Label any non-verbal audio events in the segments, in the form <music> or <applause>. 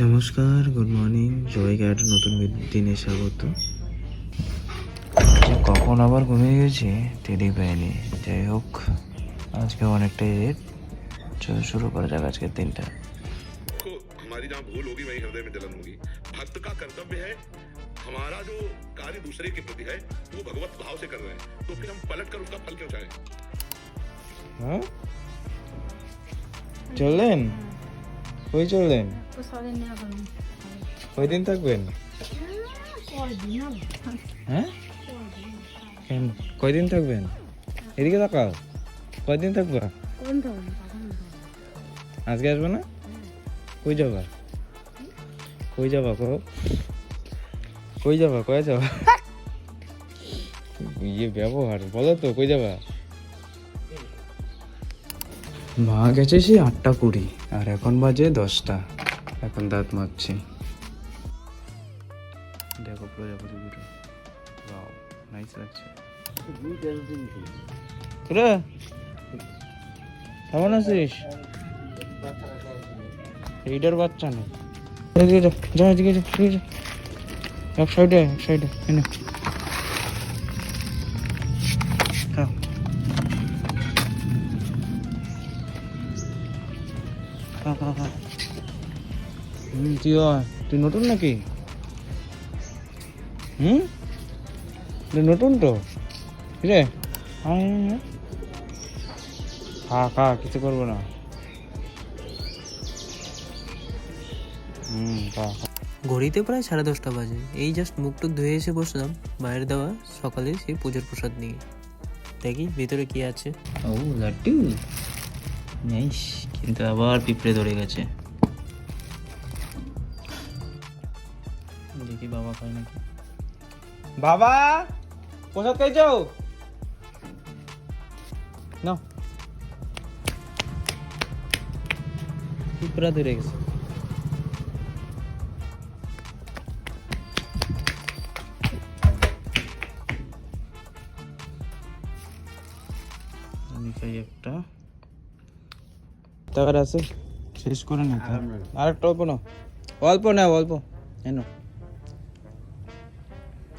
নমস্কার good morning সবাইকে একটা নতুন বি- দিনে স্বাগত যে কখন আবার ঘুমিয়ে গেছি টেরই পাইনি যাই হোক আজকে অনেকটাই রেট চলো শুরু করা যাক আজকের দিনটা को हमारी जहाँ भूल होगी वहीं हृदय में जलन होगी भक्त का कर्तव्य है हमारा जो कार्य दूसरे के प्रति है वो भगवत भाव से कर रहे हैं तो फिर हम पलट कर उसका फल क्यों चाहें হ্যাঁ চললেন কই চললেন করুন কয়দিন থাকবেন হ্যাঁ কেন কয়দিন থাকবেন এদিকে তাকাও কয়দিন থাকবা আজকে আসবে না কই যাবা কই যাবা কো কই যাবা কয়ে যাবা ইয়ে ব্যবহার বলো তো কই যাবা মা গেছে সেই আটটা কুড়ি, আর এখন বাজে দশটা। এখন দাঁত মারছি দেখো প্রজাপতি দুটো। ওয়াও নাইস লাগছে। রে কেমন আছিস? এইটার বাচ্চা নেই। এদিকে যা এদিকে যা। এক সাইডে এক সাইডে এনে হয় তুই নতুন নাকি? হুম? তুই নতুন তো? রে। খা খা কিছু করব না। হুম খা। ঘড়িতে প্রায় সাড়ে দশটা বাজে। এই জাস্ট মুখ টুক ধুয়ে এসে বসলাম মায়ের দেওয়া সকালে সেই পুজোর প্রসাদ নিয়ে। দেখি ভিতরে কি আছে। ও লাড্ডু? নাইস কিন্তু আবার পিঁপড়ে ধরে গেছে। দেখি বাবা খায় নাকি? বাবা প্রসাদ খাইছো না পিঁপড়া ধরে গেছে? খাই একটা। টাকার আছে। শেষ করে নি আর একটা অল্প না অল্প না অল্প। এনো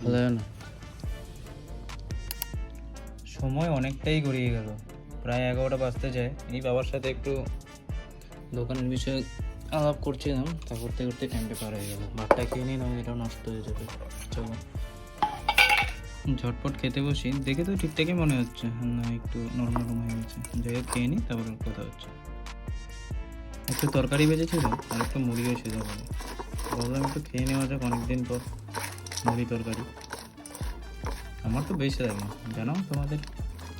ভালো না। সময় অনেকটাই গড়িয়ে গেল। প্রায় এগারোটা বাজতে যায়। এই বাবার সাথে একটু দোকানের বিষয়ে আলাপ করছিলাম। তা করতে করতে টাইমটা পার হয়ে গেল। ভাতটা খেয়ে নিই নয় এটাও নষ্ট হয়ে যাবে। চলো। ঝটপট খেতে বসি। দেখে তো ঠিকঠাকই মনে হচ্ছে। না, একটু নরম নরম হয়ে গেছে। যাই হোক, খেয়ে নিই তারপর কথা হচ্ছে। একটু তরকারি বেজেছিল আর একটু মুড়িও ছিল বলে ভাবলাম একটু খেয়ে নেওয়া যাক অনেকদিন পর। মুড়ি তরকারি। আমার তো বেশি লাগে জানো তোমাদের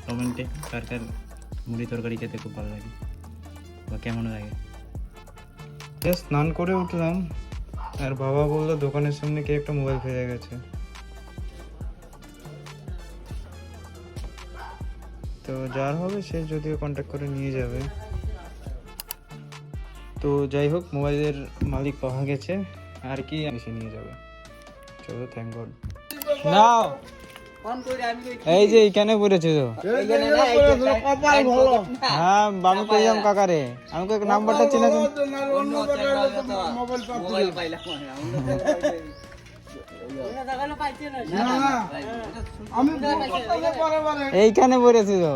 কমেন্টে কার কার মুড়ি তরকারি খেতে খুব ভালো লাগে? বা কেমন লাগে? স্নান করে উঠলাম। আর বাবা বলল দোকানের সামনে কে একটা মোবাইল ফেলে গেছে। তো যার হবে সে যদিও কন্ট্যাক্ট করে নিয়ে যাবে। তো যাই হোক, মোবাইলের মালিক পাওয়া গেছে। আর কি এসে নিয়ে যাবে। চলো থ্যাংক গড নাও। এই যে এইখানে পড়েছে তো? হ্যাঁ আমি কইলাম কাকারে? আমি কই নাম্বারটা চিনা এইখানে পড়েছে তো?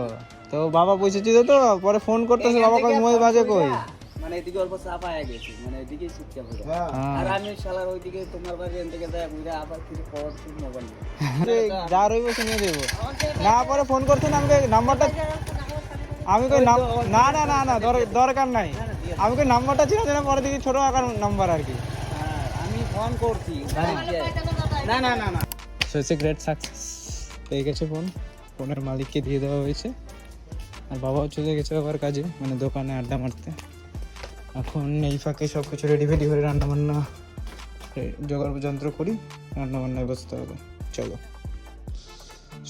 তো বাবা পৌঁছেছিল তো পরে ফোন করতেছে বাবা কই মোবাইল বাজে কই? মানে এদিকে অল্প চাপ আয়া গেছি মানে এদিকে শিক্ষা হ্যাঁ। আর আমি শালার ওইদিকে তোমার বাড়ি এন থেকে ঘুরে আবার ফিরে পাওয়ার মোবাইল আরে, যা রইব শুনে দেবো। না পরে ফোন করছেন আমাকে নাম্বারটা আমি কই না না না না দর- দরকার নাই। আমি কই নাম্বারটা ছিল না পরে দেখি ছোট আকার নাম্বার আর কি। আমি ফোন করছি না। না না না so it's a great success পেয়ে গেছে ফোন ফোনের মালিককে দিয়ে দেওয়া হয়েছে। আর বাবাও চলে গেছে আবার কাজে মানে দোকানে আড্ডা মারতে। এখন এই ফাঁকে সব কিছু রেডি ফেডি করে রান্নাবান্না জোগাড় যন্ত্র করি রান্নাবান্নায় বসতে হবে। চলো।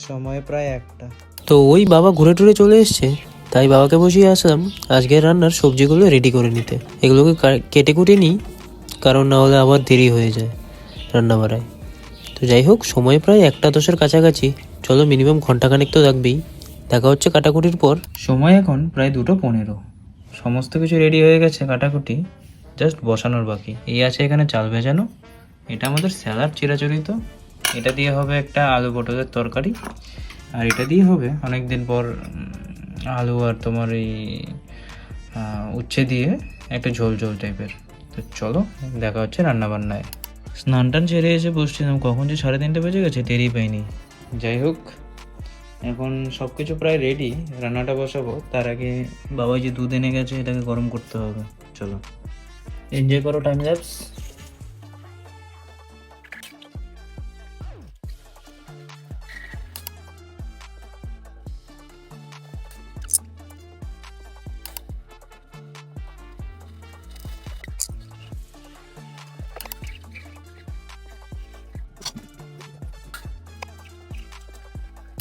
সময় প্রায় একটা। তো ওই বাবা ঘুরে টুরে চলে এসছে তাই বাবাকে বসিয়ে আসলাম আজকের রান্নার সবজিগুলো রেডি করে নিতে। এগুলোকে কেটে কুটে নিই কারণ না হলে আবার দেরি হয়ে যায় রান্না বাড়ায় তো যাই হোক সময় প্রায় একটা দশের কাছাকাছি। চলো মিনিমাম ঘন্টাখানেক তো লাগবেই। দেখা হচ্ছে কাটাকুটির পর। সময় এখন প্রায় দুটো পনেরো। সমস্ত কিছু রেডি হয়ে গেছে কাটাকুটি জাস্ট বসানোর বাকি। এই আছে এখানে চাল ভেজানো, এটা আমাদের স্যালাড চিরাচরিত। এটা দিয়ে হবে একটা আলু পটলের তরকারি, আর এটা দিয়ে হবে অনেক দিন পর আলু আর তোমার এই উচ্ছে দিয়ে একটা ঝোল ঝোল টাইপের তো চলো, দেখা হচ্ছে রান্না বান্নায় স্নান টান ছেড়ে এসে বসছিলাম, কখন যে সাড়ে তিনটে বেজে গেছে, টেরই পাইনি। যাই হোক এখন সব কিছু প্রায় রেডি রান্নাটা বসাবো, তার আগে বাবা যে দুধ এনে গেছে, এটাকে গরম করতে হবে, চলো। এনজয় করো টাইম ল্যাপস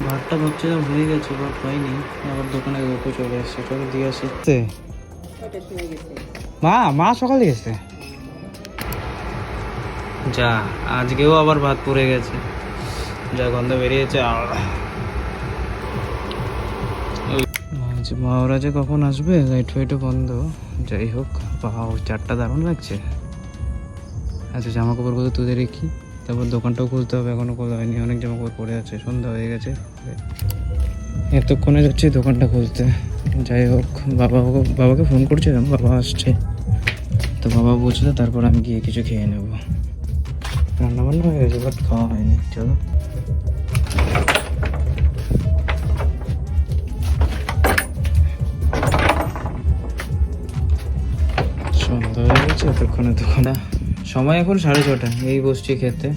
ভাতটা ভাবছিলাম হয়ে গেছে বাট পাইনি আবার দোকানে লোকও চলে এসছে চলো দিয়ে আসি। মা মা সকালে গেছে? যা আজকেও আবার ভাত পড়ে গেছে। যা গন্ধ বেরিয়েছে আর মা ওরা যে কখন আসবে লাইট ফাইটও বন্ধ। যাই হোক বাহ চারটা দারুণ লাগছে। আচ্ছা জামা কাপড়গুলো তুলে রেখি তারপর দোকানটাও খুলতে হবে, এখনও খোলা হয়নি, অনেক জামা কাপড় পড়ে আছে, সন্ধ্যা হয়ে গেছে। এতক্ষণে যাচ্ছি দোকানটা খুলতে। যাই হোক, বাবা বাবাকে ফোন করছিলাম, বাবা আসছে। তো বাবা বুঝলো তারপর আমি গিয়ে কিছু খেয়ে নেব। রান্না বান্না হয়ে গেছে বাট খাওয়া হয়নি, চলো। সন্ধ্যা হয়ে গেছে, এতক্ষণে দোকানটা সময় এখন সাড়ে ছটা এই বসছি খেতে।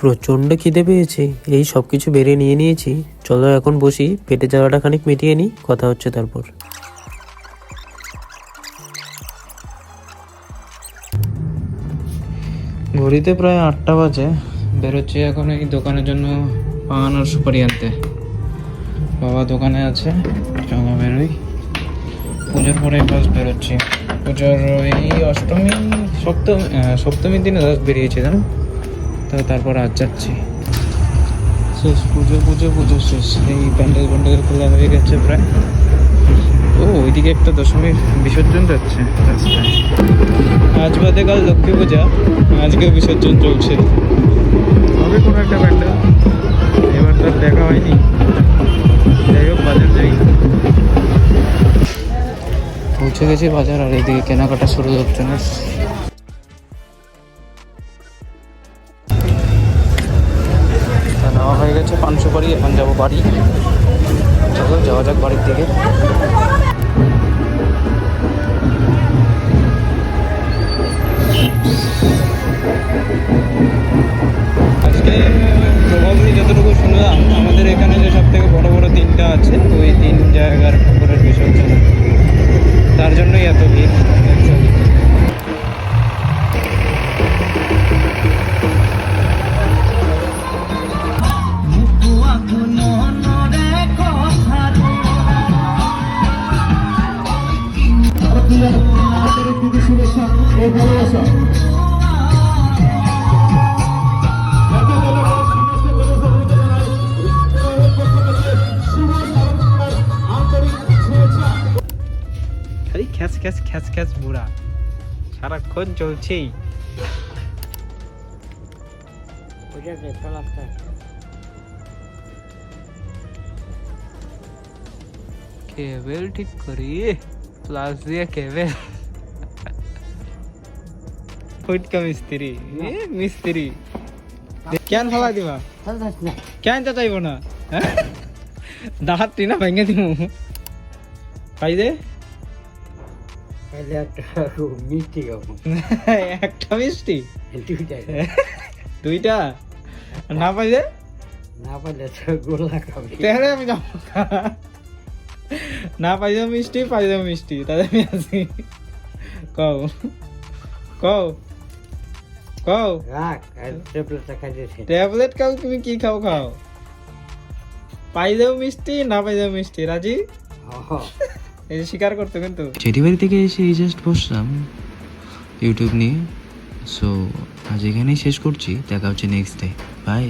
প্রচণ্ড খিদে পেয়েছে। এই সব কিছু বেড়ে নিয়ে নিয়েছি। চলো এখন বসি পেটে যাওয়াটা খানিক মিটিয়ে নিই কথা হচ্ছে তারপর। ঘড়িতে প্রায় আটটা বাজে। বেরোচ্ছি এখন এই দোকানের জন্য পান আর সুপারি আনতে। বাবা দোকানে আছে চলো বেরোই। পুজোর পরে ফার্স্ট বেরোচ্ছি। পুজোর এই অষ্টমী সপ্তমী সপ্তমীর দিনে বেরিয়েছি জানো? তো তারপর আজ যাচ্ছি। শেষ পুজো পুজো পুজো শেষ। এই প্যান্ডেল প্যান্ডেল খোলা হয়ে গেছে প্রায়। ও ওইদিকে একটা দশমীর বিসর্জন যাচ্ছে। আজ বাদে কাল লক্ষ্মী পূজা আজকেও বিসর্জন চলছে। হবে কোনো একটা প্যান্ডেল। এবার তো দেখা হয়নি। যাই হোক বাজার যাই। পৌঁছে গেছি বাজার আর এইদিকে কেনাকাটা শুরু হচ্ছে না নেওয়া হয়ে গেছে পান সুপারি এখন যাব বাড়ি। খ্যাস খ্যাস খ্যাস বুড়া। সারাক্ষণ চলছেই। ওইটা দেখা লাগছে কেবল ঠিক করি? প্লাস দিয়ে কেবল। ফুটকা মিস্ত্রি। এ মিস্ত্রি। কেন ফেলা দিবা? কেন তো চাইব না? হ্যাঁ? দাঁত টিনা ভেঙে দিব পাই দে। তাহলে একটা মিষ্টি খাব। <laughs> একটা মিষ্টি? দুইটাই <laughs> দুইটা? না পাই দে না পারলে তো গোলা খাবি। তাহলে আমি যাব না। পাই যাব মিষ্টি পাই যাব মিষ্টি তাহলে আমি আসি কও কও কও। রাখ ট্যাবলেটটা খাইতেছে ট্যাবলেট খাও তুমি কি খাও খাও। পাই যাও মিষ্টি না পাই যাও মিষ্টি রাজি? এই স্বীকার করতো কিন্তু। বাড়ি থেকে এসে এই জাস্ট বসলাম ইউটিউব নিয়ে। সো আজ এখানেই শেষ করছি। দেখা হচ্ছে নেক্সট ডে বাই